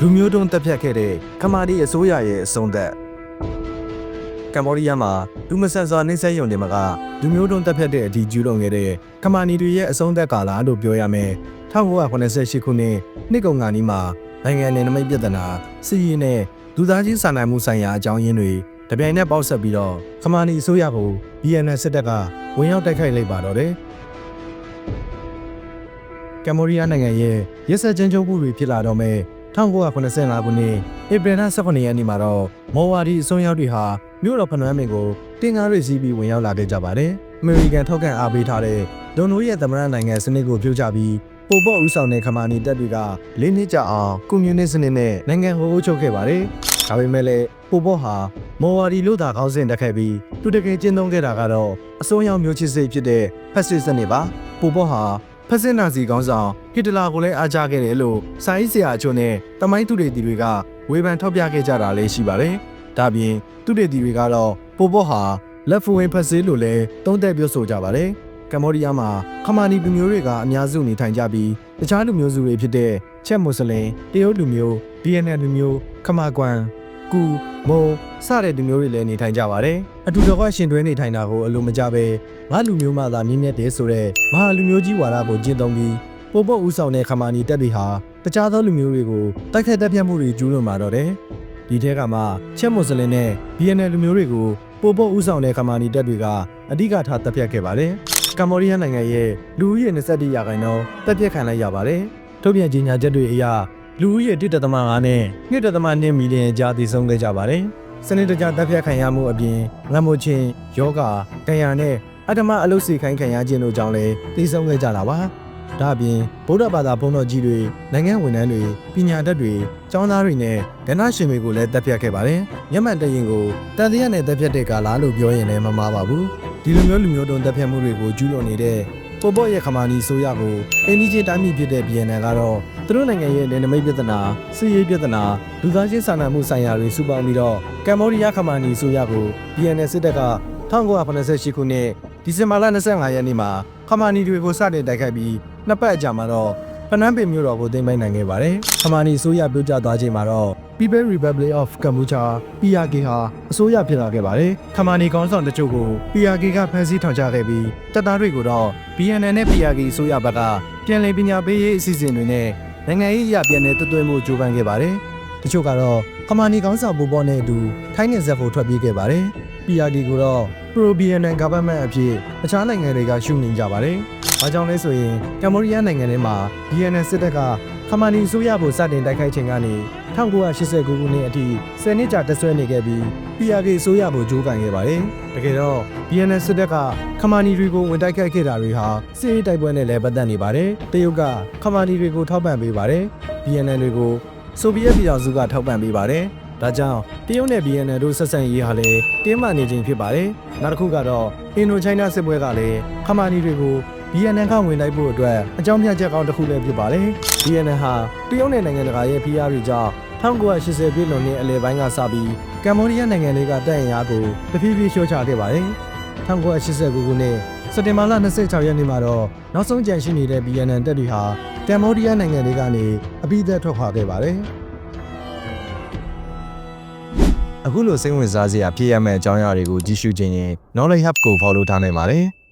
လူမျိုးတုံးတက်ဖြတ်ခဲ့တဲ့ခမာဒီအစိုးရရဲ့အဆုံးသတ်ကမ္ဘောဒီးယားမှာလူမဆန်စွာနှိမ့်ဆက်ရုံတင်မကလူမျိုးတုံးတက်ဖြတ်တဲ့အထိကျူးလွန်ခဲ့တဲ့ခမာနီတွေရဲ့အဆုံးသက်ကာလလို့ပြောရမယ်1988ခုနှစ်နှစ်ကုန်ကနီးမှာနိုင်ငံနယ်နိမိတ်ပြဿနာစီးရီးနဲ့လူသားချင်းစာနာမှုဆိုင်ရာအကြောင်းရင်းတွေတပြိုင်နက်ပေါက်ဆက်ပြီးတော့ခမာနီအစိုးရကို BNN စစ်တပ်ကဝင်ရောက်တိုက်ခိုက်လိုက်ပါတော့တယ်ကမ္ဘောဒီးယားနိုင်ငံရဲ့ရက်စက်ချင်းချုပ်မှုတွေဖြစ်လာတော့မဲ့ 1985ခုနှစ်ဧပြီလ18ရက်နေ့မှာတော့မော်ဝါဒီအစွန်းရောက်တွေဟာမြို့တော်ဖနွမ်းမင်ကိုတင်ကားတွေစီးပြီးဝင်ရောက်လာခဲ့ကြပါတယ်။အမေရိကန်ထောက်ခံအားပေးထားတဲ့ဒွန်နိုရဲ့သမ္မတနိုင်ငံစနစ်ကိုပြုတ်ကျပြီးပိုပေါ့ဦးဆောင်တဲ့ခမာနီတပ်တွေကလေးနှစ်ကြာအောင်ကွန်မြူနစ်စနစ်နဲ့နိုင်ငံကိုအုပ်ချုပ်ခဲ့ပါတယ်။ဒါပေမဲ့လည်းပိုပေါ့ဟာမော်ဝါဒီလို့သာခေါင်းစဉ်တက်ခဲ့ပြီးသူတကယ်ကျင့်သုံးခဲ့တာကတော့အစွန်းရောက်မျိုးချစ်စိတ်ဖြစ်တဲ့ဖက်စစ်စနစ်ပါ။ပိုပေါ့ဟာ ဖက်စစ်နာဇီခေါင်းဆောင်ဟစ်တလာကိုလည်းအားချခဲ့တယ်လို့စာရေးဆရာအချို့နဲ့တမိုင်းသူတွေတီတွေကဝေဖန်ထောက်ပြခဲ့ကြတာလည်းရှိပါတယ်။ဒါပြင်သူတွေတီတွေကတော့ပိုပေါ့ဟာလက်ဖူဝင်ဖက်စစ်လို့လည်းသုံးသပ်ပြောဆိုကြပါတယ်။ကမ္ဘောဒီးယားမှာခမာနီလူမျိုးတွေကအများစုနေထိုင်ကြပြီးတခြားလူမျိုးစုတွေဖြစ်တဲ့ချက်မွတ်စလင်တရုတ်လူမျိုး BNN လူမျိုးခမာကွမ် ကူမုံစတဲ့လူမျိုးတွေလည်းနေထိုင်ကြပါတယ်။အတူတကွရှင်တွဲနေထိုင်တာကိုအလိုမကျပဲငါလူမျိုးမှသာမြင့်မြတ်တယ်ဆိုတဲ့မဟာလူမျိုးကြီးဝါဒကိုကျင့်သုံးပြီးပို့ပို့ဦးဆောင်တဲ့ခမာနီတပ်တွေဟာတခြားသောလူမျိုးတွေကိုတိုက်ခိုက်တပ်ဖြတ်မှုတွေကျူးလွန်มาတော့တယ်။ဒီထဲကမှချက်မွတ်စလင်နဲ့ BNN လူမျိုးတွေကိုပို့ပို့ဦးဆောင်တဲ့ခမာနီတပ်တွေကအဓိကထားတပ်ဖြတ်ခဲ့ပါတယ်။ကမ္ဘောဒီးယားနိုင်ငံရဲ့လူဦးရေ21ရာခိုင်နှုန်းတပ်ဖြတ်ခံလိုက်ရပါတယ်။ထုတ်ပြန်ကြေညာချက်တွေအရ လူဦးရေ1.5နဲ့2.2မီလီယံကြားတည်ဆုံးခဲ့ကြပါတယ်။စနစ်တကျတပ်ဖြတ်ခံရမှုအပြင်ငတ်မွချင်းယောဂဒဏ်ရာနဲ့အတ္တမအလုတ်စီခိုင်းခံရခြင်းတို့ကြောင့်လည်းတည်ဆုံးခဲ့ကြတာပါ။ဒါအပြင်ဗုဒ္ဓဘာသာဘုန်းတော်ကြီးတွေနိုင်ငံဝန်ထမ်းတွေပညာတတ်တွေကျောင်းသားတွေနဲ့ဒဏရှင်တွေကိုလည်းတပ်ဖြတ်ခဲ့ပါတယ်။မျက်မှန်တရင်ကိုတန်တရားနဲ့တပ်ဖြတ်တဲ့ကာလလို့ပြောရင်လည်းမမှားပါဘူး။ဒီလိုမျိုးလူမျိုးတုံတပ်ဖြတ်မှုတွေကိုကျူးလွန်နေတဲ့ ပိုပေါ့ရဲ့ခမာနီဆိုရကိုအင်းဒီချင်းတိုင်းပြည်ဖြစ်တဲ့ BNN ကတော့သူတို့နိုင်ငံရဲ့နယ်နိမိတ်ပြဿနာစစ်ရေးပြဿနာလူသားချင်းစာနာမှုဆိုင်ရာတွေစုပေါင်းပြီးတော့ကမ္ဘောဒီးယားခမာနီဆိုရကို BNN စစ်တပ်က1988ခုနှစ်ဒီဇင်ဘာလ25ရက်နေ့မှာခမာနီတွေကိုစတင်တိုက်ခိုက်ပြီးနှစ်ပတ်အကြာမှာတော့ဖနန်းပင်မြို့တော်ကိုသိမ်းပိုက်နိုင်ခဲ့ပါတယ်။ခမာနီဆိုရပြုတ်ကျသွားချိန်မှာတော့ People Republic of Cambodia PRK ဟာအစိုးရဖြစ်လာခဲ့ပါတယ်။ခမာနီကောင်းဆောင်တချို့ကို PRK ကဖမ်းဆီးထောင်ချခဲ့ပြီးတပ်သားတွေကိုတော့ BNN နဲ့ PRK အစိုးရဘက်ကပြန်လည်ပညာပေးရေးအစီအစဉ်တွေနဲ့နိုင်ငံရေးအရာပြန်လည်တွသွင်းမှုကြိုးပမ်းခဲ့ပါတယ်။တချို့ကတော့ခမာနီကောင်းဆောင်ပူပေါ်နဲ့အတူထိုင်းနယ်စပ်ကိုထွက်ပြေးခဲ့ပါတယ်။ PRK ကိုတော့ Pro BNN government အဖြစ်အခြားနိုင်ငံတွေကရှုမြင်ကြပါတယ်။ဘာကြောင့်လဲဆိုရင်ကမ္ဘောဒီးယားနိုင်ငံထဲမှာ BNN စစ်တပ်ကခမာနီအစိုးရကိုစတင်တိုက်ခိုက်ချိန်ကနေ1989ခုနှစ်အထိ10နှစ်ကြာတက်ဆွဲနေခဲ့ပြီး PRK အစိုးရကိုကြိုးကန်ခဲ့ပါတယ်။တကယ်တော့ BNN စစ်တပ်ကခမာနီတွေကိုဝင်တိုက်ခိုက်ခဲ့တာတွေဟာစစ်ရေးတိုက်ပွဲနဲ့လည်းပတ်သက်နေပါတယ်။တရုတ်ကခမာနီတွေကိုထောက်ပံ့ပေးပါတယ်။ BNN တွေကိုဆိုဗီယက်ပြည်ထောင်စုကထောက်ပံ့ပေးပါတယ်။ ဒါကြောင့်တရုတ်နဲ့ BNN တို့ဆက်ဆံရေးဟာလည်းတင်းမာနေခြင်းဖြစ်ပါတယ်။နောက်တစ်ခုကတော့အင်ဒိုချိုင်းနာစစ်ပွဲကလည်းခမာနီတွေကို BNN ကဝင်လိုက်ဖို့အတွက်အကြောင်းပြချက်ကောင်းတစ်ခုလည်းဖြစ်ပါတယ်။ BNN ဟာတရုတ်နဲ့နိုင်ငံတကာရဲ့ဖိအားတွေကြောင့်1980ပြည့်လွန်နှစ်အလယ်ပိုင်းကစပြီးကမ္ဘောဒီးယားနိုင်ငံလေးကတပ်အင်အားကိုတဖြည်းဖြည်းလျှော့ချခဲ့ပါတယ်။1989ခုနှစ်စက်တင်ဘာလ26ရက်နေ့မှာတော့နောက်ဆုံးကြန့်ရှိနေတဲ့ BNN တပ်တွေဟာကမ္ဘောဒီးယားနိုင်ငံလေးကနေအပိသက်ထွက်ခွာခဲ့ပါတယ်။ အခုလိုစိတ်ဝင်စားစရာဖြစ်ရမယ့်အကြောင်းအရာတွေကိုကြည့်ရှုခြင်းရင် Knowledge Hub ကို follow ထားနိုင်ပါတယ်။